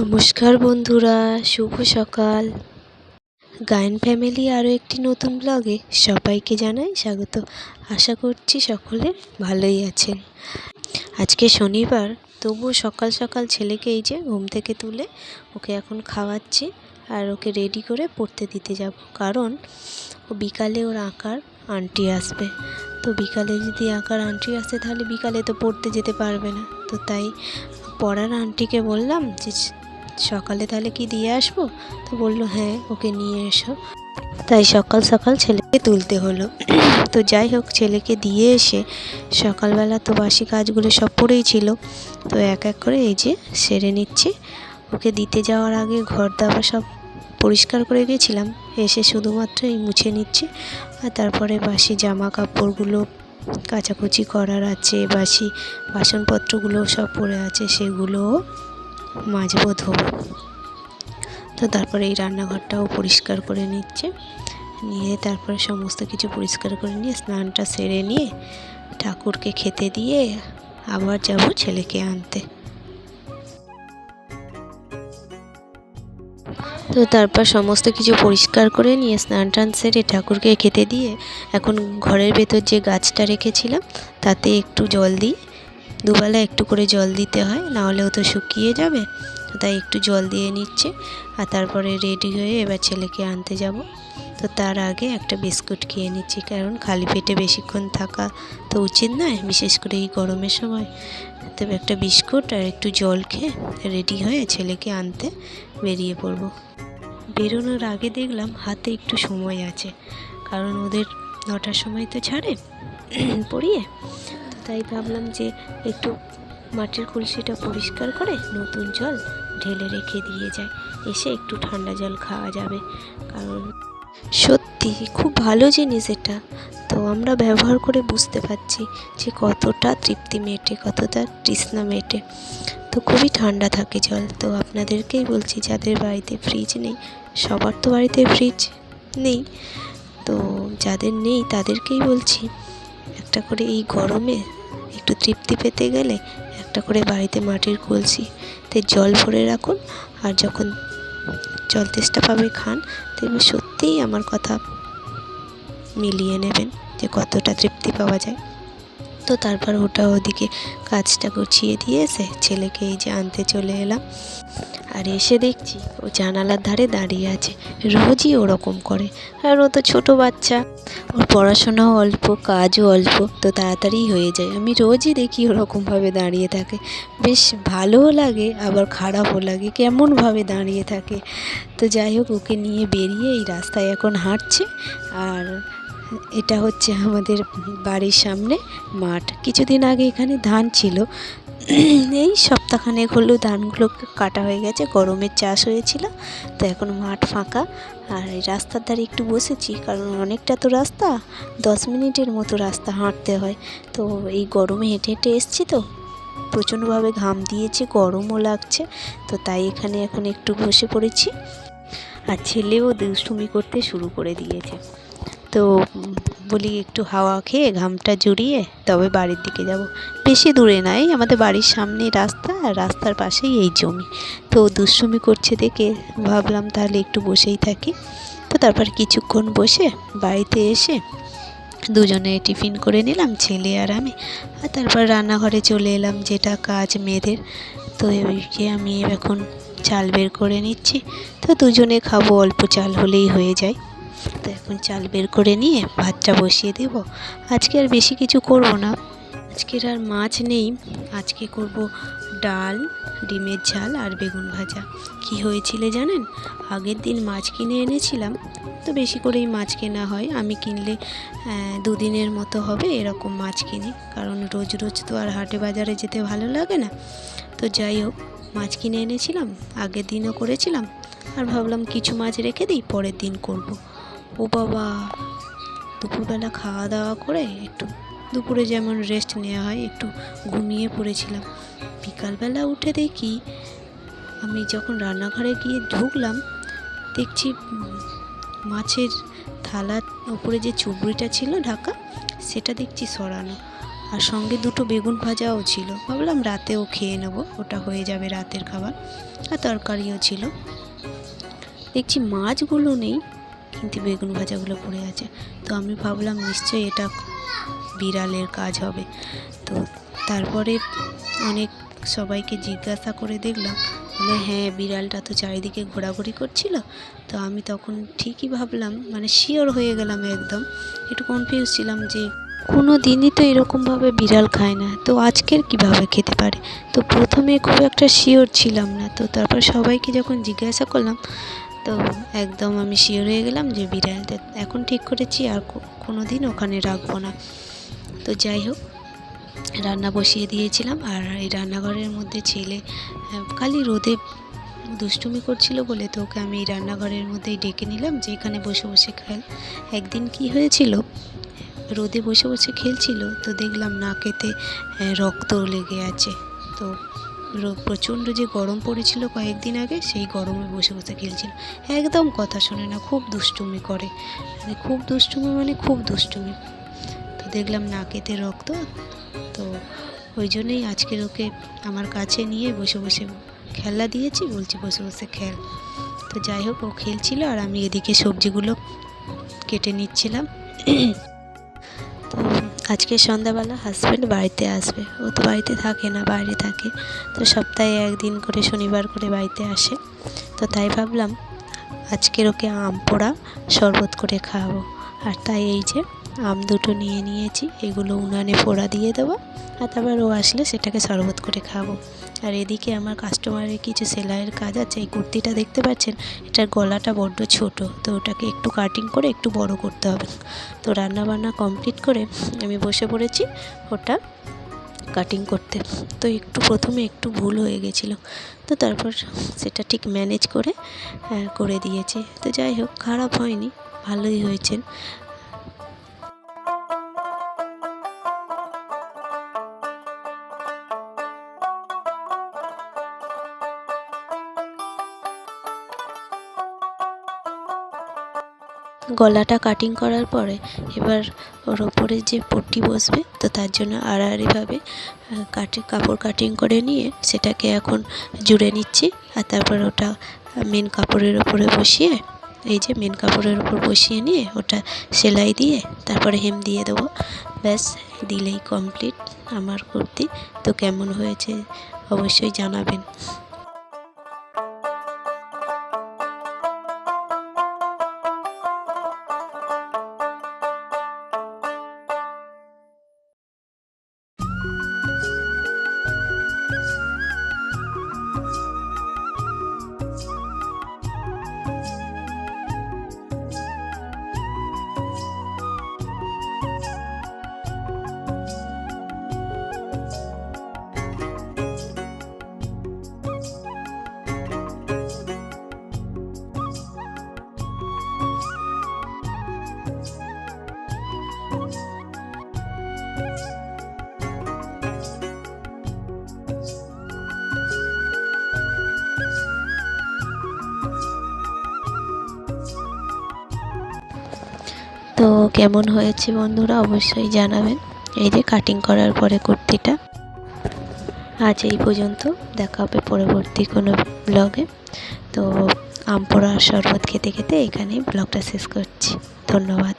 নমস্কার বন্ধুরা, শুভ সকাল। গায়ন ফ্যামিলি আরও একটি নতুন ব্লগে সবাইকে জানাই স্বাগত। আশা করছি সকলে ভালোই আছেন। আজকে শনিবার, তবুও সকাল সকাল ছেলেকে এই যে ঘুম থেকে তুলে ওকে এখন খাওয়াচ্ছি আর ওকে রেডি করে পড়তে দিতে যাব। কারণ ও বিকালে ওর আঁকার আন্টি আসবে। তো বিকালে যদি আঁকার আন্টি আসে তাহলে বিকালে তো পড়তে যেতে পারবে না। তো তাই পড়ার আন্টিকে বললাম যে সকালে তাহলে কি দিয়ে আসব? তো বলল হ্যাঁ ওকে নিয়ে এসো। তাই সকাল সকাল ছেলেকে তুলতে হলো। তো যাই হোক, ছেলেকে দিয়ে এসে সকালবেলা তো বাসি কাজগুলো সব পড়েই ছিল। তো এক এক করে এই যে সেরে নিচ্ছি। ওকে দিতে যাওয়ার আগে ঘর দাবা সব পরিষ্কার করে গেছিলাম এসে শুধুমাত্র এই মুছে নিচ্ছি। আর তারপরে বাসি জামা কাপড়গুলো কাচাকুচি করার আছে, বাসি বাসনপত্রগুলো সব পড়ে আছে, সেগুলোও মাজবো ধোবো তো তারপরে এই রান্নাঘরটাও পরিষ্কার করে নিচ্ছে। নিয়ে তারপরে সমস্ত কিছু পরিষ্কার করে নিয়ে স্নানটা সেরে নিয়ে ঠাকুরকে খেতে দিয়ে আবার যাব ছেলেকে আনতে। তো তারপর সমস্ত কিছু পরিষ্কার করে নিয়ে স্নান টান সেরে ঠাকুরকে খেতে দিয়ে এখন ঘরের ভেতর যে গাছটা রেখেছিলাম, তাতে একটু জল দিই। দুবেলা একটু করে জল দিতে হয় না হলেও তো শুকিয়ে যাবে। তাই একটু জল দিয়ে নিচ্ছে আর তারপরে রেডি হয়ে এবার ছেলেকে আনতে যাব। তো তার আগে একটা বিস্কুট খেয়ে নিচ্ছি, কারণ খালি পেটে বেশিক্ষণ থাকা তো উচিত নয়, বিশেষ করে এই গরমের সময়। তবে একটা বিস্কুট আর একটু জল খেয়ে রেডি হয়ে ছেলেকে আনতে বেরিয়ে পড়ব। বেরোনোর আগে দেখলাম হাতে একটু সময় আছে, কারণ ওদের নটার সময় তো ছাড়ে, পড়িয়ে। তাই ভাবলাম যে একটু মাটির কলসিটা পরিষ্কার করে নতুন জল ঢেলে রেখে দিয়ে যায় এসে একটু ঠান্ডা জল খাওয়া যাবে। কারণ সত্যি খুব ভালো জিনিস এটা। তো আমরা ব্যবহার করে বুঝতে পারছি যে কতটা তৃপ্তি মেটে, কতটা তৃষ্ণা মেটে। তো খুবই ঠান্ডা থাকে জল। তো আপনাদেরকেই বলছি, যাদের বাড়িতে ফ্রিজ নেই, সবার তো বাড়িতে ফ্রিজ নেই। তো যাদের নেই তাদেরকেই বলছি। একটা করে এই গরমে একটু তৃপ্তি পেতে গেলে একটা করে বাড়িতে মাটির কলসি তে জল ভরে রাখুন। আর যখন জল তেষ্টা পাবে খান তেমনি সত্যিই আমার কথা মিলিয়ে নেবেন যে কতটা তৃপ্তি পাওয়া যায়। তো তারপর ওটা ওদিকে কাজটা গুছিয়ে দিয়ে এসে ছেলেকে এই যে আনতে চলে এলাম। আর এসে দেখছি ও জানালার ধারে দাঁড়িয়ে আছে, রোজই ওরকম করে। আর ও তো ছোটো বাচ্চা, ওর পড়াশোনাও অল্প, কাজও অল্প, তো তাড়াতাড়ি হয়ে যায়। আমি রোজই দেখি ওরকমভাবে দাঁড়িয়ে থাকে। বেশ ভালোও লাগে, আবার খারাপও লাগে, কেমনভাবে দাঁড়িয়ে থাকে। তো যাই হোক, ওকে নিয়ে বেরিয়ে এই রাস্তায় এখন হাঁটছে। আর এটা হচ্ছে আমাদের বাড়ির সামনে মাঠ। কিছুদিন আগে এখানে ধান ছিল। এই সপ্তাহখানেক হলো ধানগুলো কাটা হয়ে গেছে, গরমের চাষ হয়েছিল, তো এখন মাঠ ফাঁকা। আর রাস্তার ধারে একটু বসেছি, কারণ অনেকটা তো রাস্তা, দশ মিনিটের মতো রাস্তা হাঁটতে হয়। তো এই গরমে হেঁটে হেঁটে এসছি তো, প্রচণ্ডভাবে ঘাম দিয়েছে, গরমও লাগছে, তো তাই এখানে এখন একটু বসে পড়েছি। আর ছেলেও দুষ্টুমি করতে শুরু করে দিয়েছে। তো বলি একটু হাওয়া খেয়ে ঘামটা জুড়িয়ে তবে বাড়ির দিকে যাব। বেশি দূরে নাই, আমাদের বাড়ির সামনে রাস্তা আর রাস্তার পাশেই এই জমি। তো দুষ্টুমি করছে দেখে ভাবলাম তাহলে একটু বসেই থাকি। তো তারপর কিছুক্ষণ বসে বাড়িতে এসে দুজনে টিফিন করে নিলাম, ছেলে আর আমি। আর তারপর রান্নাঘরে চলে এলাম, যেটা কাজ মেয়েদের। তো ওই যে আমি এখন চাল বের করে নিচ্ছি। তো দুজনে খাব, অল্প চাল হলেই হয়ে যায়। তো এখন চাল বের করে নিয়ে ভাতটা বসিয়ে দেব। আজকে আর বেশি কিছু করব না। আজকের আর মাছ নেই। আজকে করব ডাল, ডিমের ঝাল আর বেগুন ভাজা। কি হয়েছিল জানেন? আগের দিন মাছ কিনে এনেছিলাম। তো বেশি করেই মাছ কেনা হয়। আমি কিনলে দুদিনের মতো হবে এরকম মাছ কিনি। কারণ রোজ রোজ তো আর হাটে বাজারে যেতে ভালো লাগে না। তো যাই হোক, মাছ কিনে এনেছিলাম। আগের দিনও করেছিলাম। আর ভাবলাম কিছু মাছ রেখে দিই, পরের দিন করব। ও বাবা, দুপুরবেলা খাওয়া দাওয়া করে একটু দুপুরে যেমন রেস্ট নেওয়া হয়, একটু ঘুমিয়ে পড়েছিলাম। বিকালবেলা উঠে দেখি আমি যখন রান্নাঘরে গিয়ে ঢুকলাম, দেখছি মাছের থালার ওপরে যে চুবড়িটা ছিল ঢাকা, সেটা দেখছি সরানো। আর সঙ্গে দুটো বেগুন ভাজাও ছিল। ভাবলাম রাতেও খেয়ে নেব, ওটা হয়ে যাবে রাতের খাবার। আর তরকারিও ছিল। দেখছি মাছগুলো নেই কিন্তু বেগুন ভাজাগুলো পড়ে আছে তো আমি ভাবলাম নিশ্চয়ই এটা বিড়ালের কাজ হবে। তো তারপরে অনেক সবাইকে জিজ্ঞাসা করে দেখলাম, বলে হ্যাঁ বিড়ালটা তো চারিদিকে ঘোরাঘুরি করছিল। তো আমি তখন ঠিকই ভাবলাম মানে শিওর হয়ে গেলাম একদম। একটু কনফিউজ ছিলাম যে কোনো দিনই তো এরকমভাবে বিড়াল খায় না। তো আজকের কীভাবে খেতে পারে? তো প্রথমে খুব একটা শিওর ছিলাম না। তো তারপর সবাইকে যখন জিজ্ঞাসা করলাম তো একদম আমি শিওর হয়ে গেলাম যে বিড়ালটা এখন ঠিক করেছি আর কোনো দিন ওখানে রাখব না। তো যাই হোক রান্না বসিয়ে দিয়েছিলাম আর এই রান্নাঘরের মধ্যে ছেলে আহ, খালি রোদে দুষ্টুমি করছিল বলে তো ওকে আমি এই রান্নাঘরের মধ্যেই ডেকে নিলাম যে এখানে বসে বসে খেল। একদিন কি হয়েছিল রোদে বসে বসে খেলছিল তো দেখলাম নাকেতে আহ, রক্ত লেগে আছে। তো প্রচণ্ড যে গরম পড়েছিল কয়েকদিন আগে, সেই গরমে বসে বসে খেলছিল। একদম কথা শোনে না, খুব দুষ্টুমি করে। মানে খুব দুষ্টুমি মানে খুব দুষ্টুমি। তো দেখলাম নাকেতে রক্ত, তো ওই জন্যই আজকের ওকে আমার কাছে নিয়ে বসে বসে খেলা দিয়েছি, বলছি বসে বসে খেল। তো যাই হোক, ও খেলছিল আর আমি এদিকে সবজিগুলো কেটে নিচ্ছিলাম। তো আজকে সন্ধ্যাবেলা হাজব্যান্ড বাড়িতে আসবে। ও তো বাড়িতে থাকে না, বাইরে থাকে। তো সপ্তাহে একদিন করে শনিবার করে বাড়িতে আসে। তো তাই ভাবলাম আজকের ওকে আম পোড়া শরবত করে খাওয়াবো। আর তাই এই যে আম দুটো নিয়ে নিয়েছি, এগুলো উনানে পোড়া দিয়ে দেবো আর তারপর ও আসলে সেটাকে শরবত করে খাব। আর এদিকে আমার কাস্টমারের কিছু সেলাইয়ের কাজ আছে, এই কুর্তিটা দেখতে পাচ্ছেন? এটার গলাটা বড্ড ছোট, তো ওটাকে একটু কাটিং করে একটু বড় করতে হবে। তো রান্না বান্না কমপ্লিট করে আমি বসে পড়েছি ওটা কাটিং করতে। তো একটু প্রথমে একটু ভুল হয়ে গেছিল, তো তারপর সেটা ঠিক ম্যানেজ করে করে দিয়েছি। তো যাই হোক, খারাপ হয়নি। ভালোই হয়েছেন গলাটা কাটিং করার পরে এবার ওর ওপরে যে পট্টি বসবে, তো তার জন্য আড়াআড়িভাবে কাটি, কাপড় কাটিং করে নিয়ে সেটাকে এখন জুড়ে নিচ্ছি। আর তারপর ওটা মেন কাপড়ের ওপরে বসিয়ে এই যে মেন কাপড়ের উপর বসিয়ে নিয়ে ওটা সেলাই দিয়ে তারপরে হেম দিয়ে দেবো। ব্যাস, দিলেই কমপ্লিট আমার কুর্তি। তো কেমন হয়েছে অবশ্যই জানাবেন। তো কেমন হয়েছে বন্ধুরা অবশ্যই জানাবেন। এই যে কাটিং করার পরে কুর্তিটা। আজ এই পর্যন্ত। দেখা হবে পরবর্তী কোনো ব্লগে তো আম পোড়া শরবত খেতে খেতে এখানেই ব্লগটা শেষ করছি। ধন্যবাদ।